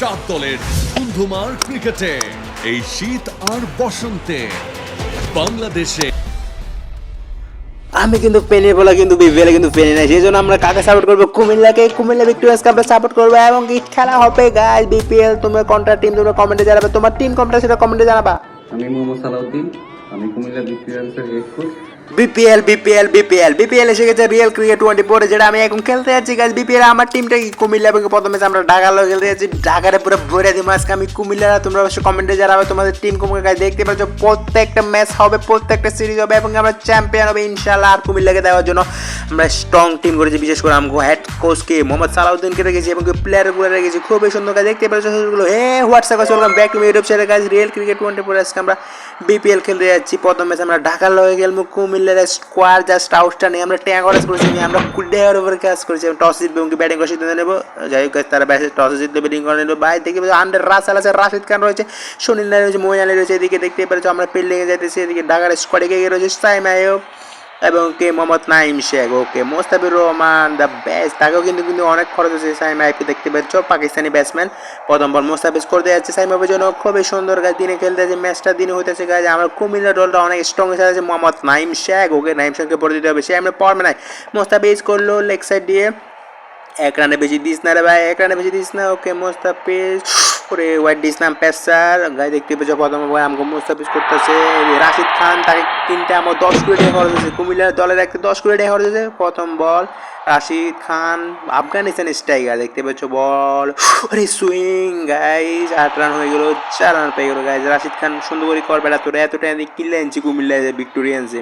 সাত দলের ধুমধুমার ক্রিকেটে এই শীত আর বসন্তে বাংলাদেশে আমি কিন্তু পেনে বলা কিন্তু বিপিএল কিন্তু পেনে নাই সেই জন্য আমরা কাকে সাপোর্ট করব? কুমিল্লাকে কুমিল্লা ভিক্টোরিয়াসকে আমরা সাপোর্ট করব এবং কি খেলা হবে গাইজ বিপিএল তোমার কোনটা টিম তোমরা কমেন্টে জানাবে তোমার টিম কোনটা সেটা কমেন্টে জানাবা। আমি মোহাম্মদ সালাউদ্দিন আমি Cumilla ভিক্টোরিয়ান্সের head coach BPL BPL BPL BPL এসে গেছে রিয়েল ক্রিকেট টোয়েন্টি ফোরে যেটা আমি এখন খেলতে যাচ্ছি গাছ বিপিএল আমার টিমটা কি? কুমিল্লা এবং প্রথম ম্যাচ আমরা ঢাকার লোক খেলতে যাচ্ছি। ঢাকারে পুরো ভরে দিব। আজকে আমি কুমিল্লা তোমরা অবশ্যই কমেন্টে জানাবে তোমাদের টিম কুমিল্লা গাছ দেখতে পাচ্ছ, প্রত্যেকটা ম্যাচ হবে, প্রত্যেকটা সিরিজ হবে এবং আমরা চ্যাম্পিয়ন হবে ইনশাল্লাহ আর কুমিল্লাকে দেওয়ার জন্য আমরা স্ট্রং টিম করেছি। বিশেষ করে আমাকে হেড কোচকে মোহাম্মদ সালাউদ্দিনকে রেখেছি এবং প্লেয়ারগুলো রেখেছি। খুবই সুন্দর কাজ দেখতে পাচ্ছ সেগুলো hey what's up welcome back to YouTube channel কাজ রিয়েল ক্রিকেট টোয়েন্টি ফোর আজকে আমরা বিপিএল খেলতে যাচ্ছি। প্রথম ম্যাচ আমরা ঢাকার লগে গেলাম কুমিল্লার স্কোয়ার জাস্ট আউটটা নেই। আমরা ট্যাঙ্ক অর্ডার করেছি, নিয়ে আমরা কুড়িয়ার ওভারে কাজ করেছি। টস জিতবে, এবং ব্যাটিং করে সিদ্ধান্ত নেব? যাই হোক, তারা ব্যাটে টস জিতবে ব্যাটিং করে নেব। বাইরে দেখি আন্ডার রাসাল আছে রাশিদ খান রয়েছে, সুনীল রয়েছে মোহিন আলী রয়েছে, এদিকে দেখতে পাচ্ছ আমরা ফিল্ডিংয়ে যাইতেছি, এদিকে ঢাকার স্কোয়াডে গিয়ে রয়েছে সাইম আয়ব এবং কে Mohammad Naim Sheikh, okay. Mustafizur Rahman the best তাকেও কিন্তু কিন্তু অনেক খরচ হয়েছে সাইম আইপি, দেখতে পাচ্ছ, পাকিস্তানি ব্যাটসম্যান প্রথম বল মোস্তাফিজ করতে যাচ্ছে সাইম আইপের জন্য। খুবই সুন্দর গাছ দিনে খেলতে যাচ্ছে ম্যাচটা দিনে হইতেছে গাছ আমার কুমিল্লা দলটা অনেক স্ট্রং হিসেবে আছে মোহাম্মদ নাইম শেখ। ওকে নাইম শেখকে পড়ে দিতে হবে, সে আমরা পড়বে নাই। মোস্তাফিজ করল লেগ সাইড দিয়ে। এক রানে বেশি দিস না রে ভাই, এক রানে বেশি দিস না। ওকে মোস্তাফিজ ওরে হোয়াইট দিস নাম পেসার গায়ে দেখতে পেয়েছ প্রথম ভাই আমাকে মোস্তাফিজ করতেছে। রাশিদ খান, তাকে তিনটা আমার দশ কোটি টাকা খরচ হয়েছে। কুমিল্লার দলের একটা দশ কোটি টাকা খরচ হয়েছে। প্রথম বল, রাশিদ খান, আফগানিস্তান স্ট্রাইকার, দেখতে পেয়েছ বল। আরে সুইং গাইজ আট রান হয়ে গেল, চার রান পেয়ে গেল গাইজ রাশিদ খান সুন্দর করে করবে না তোরা, এতটা কিনলে আনছি কুমিল্লায় ভিক্টোরিয়ান্সে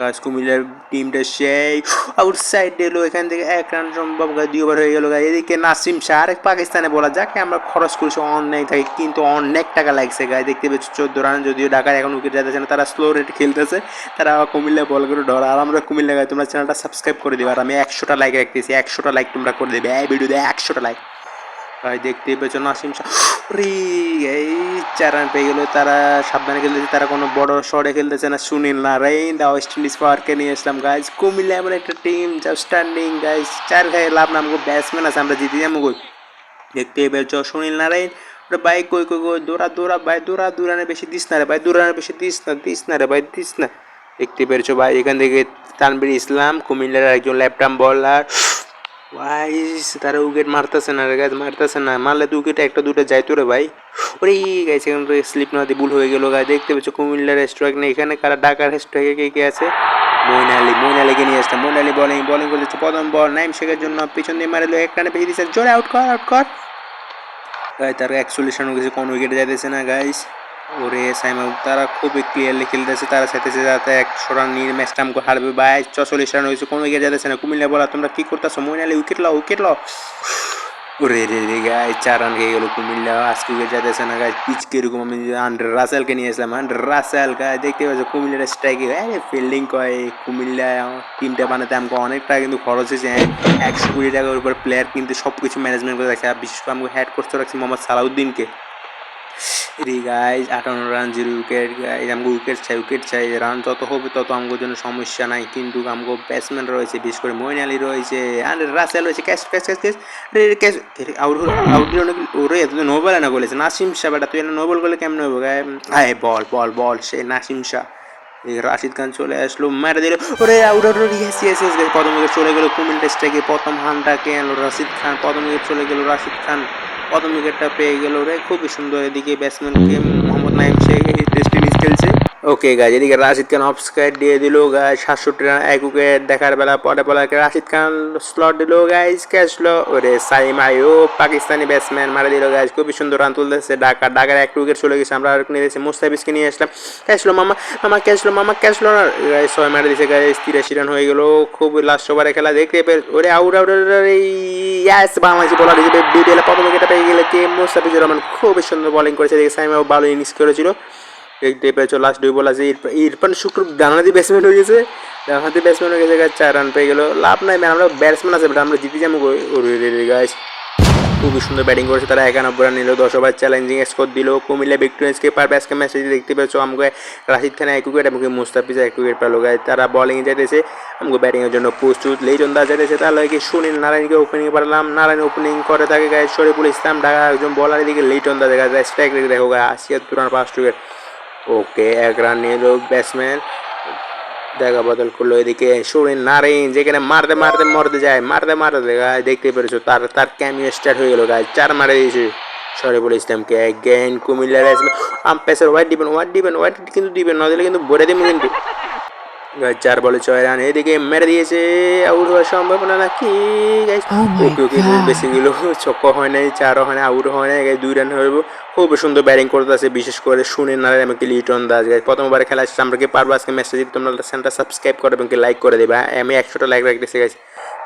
গাছ কুমিল্লার টিমটা সেই আউটসাইড এলো, এখান থেকে এক রান সম্ভব গাছ দুই ওভার হয়ে গেল গাছ এদিকে নাসিম শাহ, আরেক পাকিস্তানে বলা যাকে আমরা খরচ করেছি অনেক থাকে, কিন্তু অনেক টাকা লাগছে গায়ে দেখতে পেয়েছি, চোদ্দ রান যদিও ঢাকায় এখন উইকেট যাচ্ছে না, তারা স্লো রেট খেলতেছে, তারা আবার কুমিল্লা বল করে ডর আর আমরা কুমিল্লা গায়ে তোমরা চ্যানেলটা সাবস্ক্রাইব করে দেবে আর আমি একশোটা লাইক রাখতেছি, একশোটা লাইক তোমরা করে দেবে, এই ভিডিও দেয় একশোটা লাইক ভাই দেখতে পেয়েছ নাসিম শাহ। রি এই চার রান পেয়ে গেলো তারা সাবধানে খেলতেছে তারা কোনো বড় শটে খেলতেছে না, Sunil Narine the West Indies পাওয়ারকে নিয়ে আসলাম গাইজ কুমিল্লা এমন একটা টিম যা স্ট্যান্ডিং গাইজ চার গায়ে লাভ না আমাকে ব্যাটসম্যান আছে, আমরা জিতে যাব কই? দেখতে পেয়েছ সুনীল নারাইন ওরে ভাই কই কই কই, দৌড়া দৌড়া, ভাই, দৌড়া দু রানে বেশি দিস না রে ভাই দু রানে বেশি দিস না দিস না রে ভাই, দিস না। দেখতে পেরেছ ভাই, এখান থেকে তানবির ইসলাম, কুমিল্লার একজন আর্ম বলার ওয়াইস তারা উইকেট মারতেছে না রে গাছ মারতেছে না। মারলে তো উইকেট একটা দুটো যাইতো রে ভাই। ওরে গাইছে এখান স্লিপ নাতে ভুল হয়ে গেল গাছ দেখতে পাচ্ছ, কুমিল্লার স্ট্রাইক নেই। এখানে কারা, ঢাকার স্ট্রাইকে কে কে আছে? মইন আলী মইন নিয়ে আসলাম মইন বলিং বলিং করতেছে প্রথম বল নাইম শেখের জন্য পিছন দিয়ে মারিলো এক রানে পেয়ে দিচ্ছে। জোরে আউট কর আউট কর। গাই তার একচল্লিশ রান গেছে, কোন উইকেটে যাইতেছে না গাইস ওরে সাইমা তারা খুবই ক্লিয়ারলি খেলতেছে তারা চাইতেছে যাতে একশো রান নিয়ে ম্যাচটা আমাকে হারবে। বাই ছচল্লিশ রান হয়েছে কোনো উইকেট যাইতেছে না। কুমিল্লা বলা তোমরা কি করতেছো? মইনালি উইকেট লাও উইকেট লাও। ওরে রে রে গাই চার রান খেয়ে গেলো কুমিল্লা। আজকে উইকেট যাইতেছে না গাই পিচ কীরকম আমি আন্ডার রাসেলকে নিয়ে আসলাম। আন্ডার রাসেল গাই দেখতে পাচ্ছ কুমিল্লার স্ট্রাইকে আরে ফিল্ডিং করে কুমিল্লা টিমটা বানাতে আমাকে অনেক টাকা কিন্তু খরচ হয়েছে হ্যাঁ, একশো কোটি টাকার উপর প্লেয়ার কিন্তু সব কিছু ম্যানেজমেন্ট করে রাখছে আর বিশেষ করে আমাকে হেড করতে রাখছি মোহাম্মদ সালাউদ্দিনকে। রে গাইজ আটান্ন রান, জিরো উইকেট গাইজ আমাকে উইকেট চাই উইকেট চাই রান যত হবে তত আমাদের জন্য সমস্যা নাই, কিন্তু আমাকে ব্যাটসম্যান রয়েছে, বিশেষ করে মইন আলী রয়েছে আর রাসেল রয়েছে ক্যাশ ক্যাশ ক্যাশ ক্যাশ রে ক্যাশ আউট আউট ওরে এত তো নোবেল না বলেছে, নাসিম শাহ বেটা, তুই না নোবেল করলে কেমন হবে গায়ে আয় বল বল বল সে নাসিম শাহ। রাশিদ খান চলে আসলো, মেরে দিল, ওরে out out yes yes yes প্রথম চলে গেল কুমিল টেস্টটাকে প্রথম হানটাকে আনলো রাশিদ খান প্রথম চলে গেল রাশিদ খান। প্রথম উইকেটটা পেয়ে গেল রে। খুবই সুন্দর এদিকে ব্যাটসম্যানকে মোহাম্মদ নাইম এই টেস্ট ইনিংস খেলছে। ওকে গাছ এদিকে রাশিদ খান অফ স্কোয়ার দিয়ে দিল গাছ সাতষট্টি রান এক উইকেট দেখার বেলা, পরে পরে রাশিদ খান স্লট দিল গাইজ ক্যাচলো ওরে সাইম আয়ো পাকিস্তানি ব্যাটসম্যান মারা দিল গাছ খুবই সুন্দর রান তুলতেছে ঢাকা। ঢাকার এক উইকেট চলে গেছে, আমরা আর নিয়ে গেছি মুস্তাফিজকে নিয়ে আসলাম। ক্যাচলো মামা মামা ক্যাচলো মামা ক্যাচলো না। গাইজ ছয় মারা দিয়েছে গাইজ তিরাশি রান হয়ে গেল, খুব লাস্ট ওভারে খেলা দেখতে পেয়ে ওরে আউট আউট ইয়াস বাংলাদেশি বলার হিসেবে বিপিএল প্রথম উইকেটটা পেয়ে গেলে কে? মুস্তাফিজুর রহমান খুবই সুন্দর বোলিং করেছে দেখে সাইম ভালো ইনিংস করেছিল। দেখতে পেয়েছ লাস্ট দুই বল আছে ইরফান- শুক্র ডানাদি ব্যাটসম্যান হয়ে গেছে। ডানাদি ব্যাটসম্যান হয়ে গেছে guys, চার রান পেয়ে গেল। লাভ নাই man, আমরা ব্যাটসম্যান আছে but আমরা জিতে যাব গাইস খুবই সুন্দর ব্যাটিং করেছে তারা একানব্বই রান নিল দশ ওভার চ্যালেঞ্জিং স্কোর দিল। কুমিল্লা ভিক্টোরিয়ান্সকে পারবে আজকে ম্যাচে দেখতে পেয়েছ আমাকে রাশিদ খান এক উইকেট এবং মুস্তাফিজা এক উইকেট পেল গায়ে তারা বলিং যেতেছে আমাকে ব্যাটিংয়ের জন্য প্রস্তুত। লিটন দাস যেতেছে তার লাগে সুনীল নারায়ণকে ওপেনিং পারলাম নারায়ণ ওপেনিং করে তাকে গায়ে শরীফুল ইসলাম ঢাকা একজন বলার দিকে লিটন দাস দেখা যায় স্ট্রাইক রেখে দেখো গায়ে আশিয়াত্তর রান পাঁচ উইকেট ওকে এক রান নিল ব্যাটসম্যান দেখা বদল করল এদিকে। সুরিন, নারিন, যেখানে মারতে মারতে, মরতে যায়, মারতে মারতে গায়ে দেখতে পেরেছ, তার তার ক্যামিও স্টার্ট হয়ে গেলো গায়ে চার মারে দিয়েছে শরীফুল ইসলামকে। অ্যাগেন কুমিল্লার আম্পায়ার হোয়াইট দিবেন হোয়াইট দিবেন হোয়াইট কিন্তু দিবেন না দিলে কিন্তু ভরে দেবেন কিন্তু চার বলে ছয় রান এদিকে মেরে দিয়েছে। আউট হওয়ার সম্ভাবনা নাকি? গাইস ওকে ওকে বেশি গেল ছক্ক হয় নাই চারও হয় না আউট হয় না দুই রান হইব। খুব সুন্দর ব্যাটিং করতেছে বিশেষ করে শুনে না আমাকে লিটন দাস গাইস প্রথমবার খেলা আসছে আমরা কি পারব? আজকে মেসেজ দিতে তোমরা চ্যানেলটা সাবস্ক্রাইব করে এবং লাইক করে দেবে। হ্যাঁ? আমি একশোটা লাইক রাখতেছি গাইস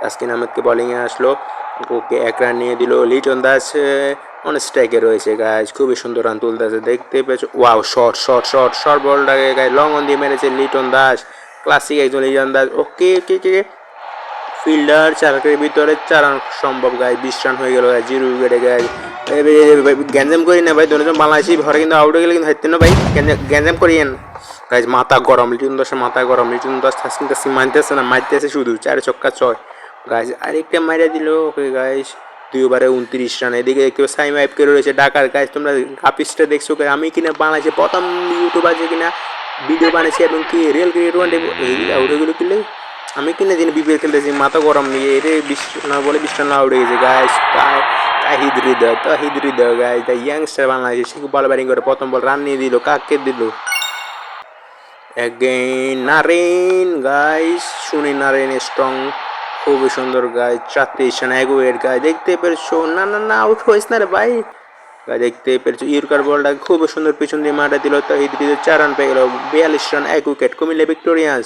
আজকে আমাকে বোলিংয়ে আসলো ওকে এক রান নিয়ে দিল লিটন দাস অনেক স্ট্রাইকে রয়েছে গাছ খুবই সুন্দর রান তুলতেছে দেখতে পেয়েছ? Wow short short short short বলটাকে গাই লং অন দিয়ে মেরেছে লিটন দাস ক্লাসিক একজন দাস। ওকে ওকে ওকে ফিল্ডার চারকের ভিতরে চারান সম্ভব গাই বিশ রান হয়ে গেল গাই জিরো উইকেটে গাই গ্যাঞ্জাম করি না, ভাই। দুজন বাংলাদেশি, ঘরে কিন্তু আউট হয়ে গেলে কিন্তু হাইতেন না, ভাই। গ্যাঞ্জাম করিয়েন গাইজ মাথা গরম, লিটন দাসের মাথা গরম। লিটন দাস থাসকিন তাসকিন মানতেছে না, মারতেছে শুধু। চার ছক্কা ছয়। গাইজ আরেকটা মাইরা দিল, ওকে গাইজ দুই ওভারে উনত্রিশ রান। এদিকে পাচ্ছ সাইম আইপকে রয়েছে ডাকার গাইজ তোমরা গ্রাফিক্সটা দেখছ আমি কিনা বাংলাদেশে প্রথম ইউটিউবার যে কিনা ভিডিও বানিয়েছি এবং কি রিয়েল ক্রিকেট ওয়ান এই আউটগুলো কিনলে আমি কিনে দিন বিপিএল খেলতেছি, মাথা গরম নিয়ে, এরে বিশ না বলে বিশ রান আউট হয়ে গেছে guys Towhid Hridoy Towhid Hridoy guys the youngster বাংলাদেশে, সে খুব ভালো ব্যাটিং করে, প্রথম বল রান নিয়ে দিল, কাকে দিল? নারেন গাইস শুনি নারেন স্ট্রং খুবই সুন্দর গাই চারটে ইশান এগোয়ের গায়ে দেখতে পেরেছ? না না না আউট হয়েছে না রে ভাই। দেখতে পেরেছ, ইউরকার বলটা খুব সুন্দর পিছন দিয়ে মাঠে দিল এই দিকে চার রান পেয়ে গেল, বিয়াল্লিশ রান, এক wicket. Cumilla Victorians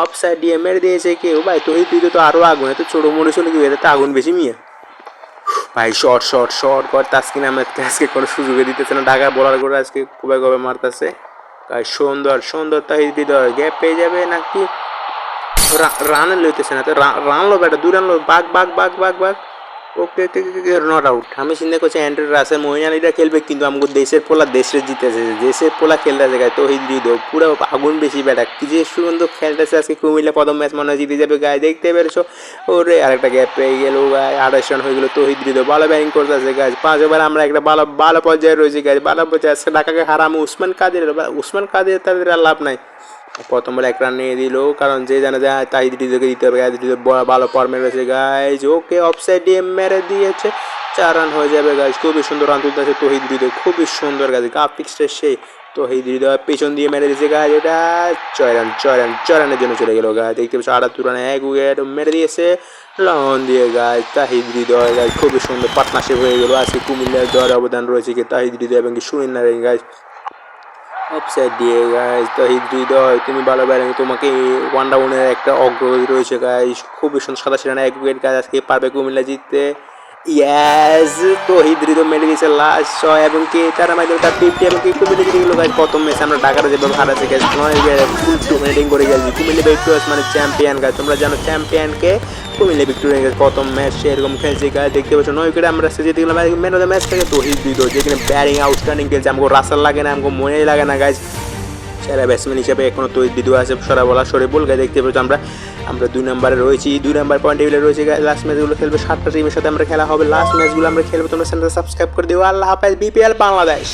off side দিয়ে মেরে দিয়েছে কেউ। ভাই, তো এই দিকে তো আরও আগুন এত ছোটো মরে চলে গিয়ে তো আগুন বেশি মিয়া। ভাই শর্ট শর্ট শর্ট কর তাস্কিন আহমেদকে আজকে কোনো সুযোগে দিতেছে না। ঢাকা বলার করে আজকে কবে কবে মারতেছে। গাই সুন্দর সুন্দর তাই হৃদয় গ্যাপ পেয়ে যাবে নাকি? রানে লইতেছে না তো রান লো বেটা, দুই রান লো, বাঘ বাঘ বাঘ বাঘ বাঘ। ওকে নট আউট আমি চিন্তা করছি অ্যান্ড্রয়েড রাসেল মহিন খেলবে, কিন্তু আমাকে দেশের পোলা দেশে জিতেছে। দেশের পোলা খেলতেছে গায়ে তো হৃদয় পুরো আগুন বেশি বেটা কি যে সুন্দর খেলতেছে আজকে কুমিল্লা প্রথম ম্যাচ মনে হয় জিতে যাবে গায়ে, দেখতে পেরেছ? ওরে, আরেকটা গ্যাপ পেয়ে গেল গায়ে আড়াইশ রান হয়ে গেলো তো হৃদয় ভালো ব্যাটিং করতেছে গাছ পাঁচ ওভার আমরা একটা ভালো ভালো পর্যায়ে রয়েছি গাছ ভালো পর্যায়ে আজকে ঢাকাকে হারামো উসমান কাদের উসমান কাদের তাদের আর লাভ নাই। প্রথম বলে এক নিয়ে দিল, কারণ যে জানে যায় তাই দিদিকে দিতে হবে দিতে ভালো ফর্মে রয়েছে গাইজ ওকে অফসাইড দিয়ে মেরে দিয়েছে। চার রান হয়ে যাবে গাইজ খুবই সুন্দর রান তুলতেছে তহিদ হৃদয় খুবই সুন্দর গাছ গ্রাফিক্সটা সেই তহিদ হৃদয় পেছন দিয়ে মেরে দিয়েছে গাছ এটা ছয় রান ছয় রান ছয় রানের জন্য চলে গেল গাছ দেখতে পাচ্ছ আটাত্তর রানে এক উইকেট মেরে দিয়েছে। লন দিয়ে গাছ তাহিদ হৃদয় গাছ খুবই সুন্দর পার্টনারশিপ হয়ে গেল। আজকে কুমিল্লার জয়ের অবদান রয়েছে, কি তাহিদ হৃদয় এবং সুনীল নারায়ণ গাছ অফসাইড দিয়ে গাইজ তো হৃদয় তুমি ভালো ব্যাটিং তোমাকে ওয়ান ডাউনের একটা অগ্রগতি রয়েছে গাইজ খুবই সুন্দর সাদা সেটা এক উইকেট গাছ আজকে পারবে কুমিল্লা জিততে। ইয়াস তো হৃদয় মেরে দিয়েছে লাস্ট ছয় এবং কি? তার মাধ্যমে তার ফিফটি এবং কি? কুমিল্লা জিতে গেলো প্রথম ম্যাচ আমরা ঢাকার গেছি ডোমিনেটিং করে গেছি। কুমিল্লা ভিক্টোরিয়াস মানে চ্যাম্পিয়ন গাছ তোমরা জানো চ্যাম্পিয়নকে কুমিল্লা গেছে প্রথম ম্যাচ সেরকম খেলছে গাছ দেখতে পাচ্ছ, নয় উইকেটে আমরা সে গেলাম ম্যান অফ দ্য ম্যাচ থেকে তো হৃদয় যেখানে ব্যাটিং আউটস্ট্যান্ডিং খেলছে, আমাকে রাসাল লাগে না, আমাকে মনেই লাগে না গাছ সেরা ব্যাটসম্যান হিসেবে এখনও তো বিদু আছে, সরা বলা সরে বল গায়ে দেখতে পাচ্ছি আমরা। আমরা দুই নম্বরে রয়েছি, দুই নম্বর পয়েন্ট টেবিলে রয়েছে লাস্ট ম্যাচগুলো খেলবে সাতটা টিমের সাথে আমরা খেলা হবে লাস্ট ম্যাচগুলো আমরা খেলব, তোমরা চ্যানেলটা সাবস্ক্রাইব করে দিও, আল্লাহ হাফেজ বিপিএল বাংলাদেশ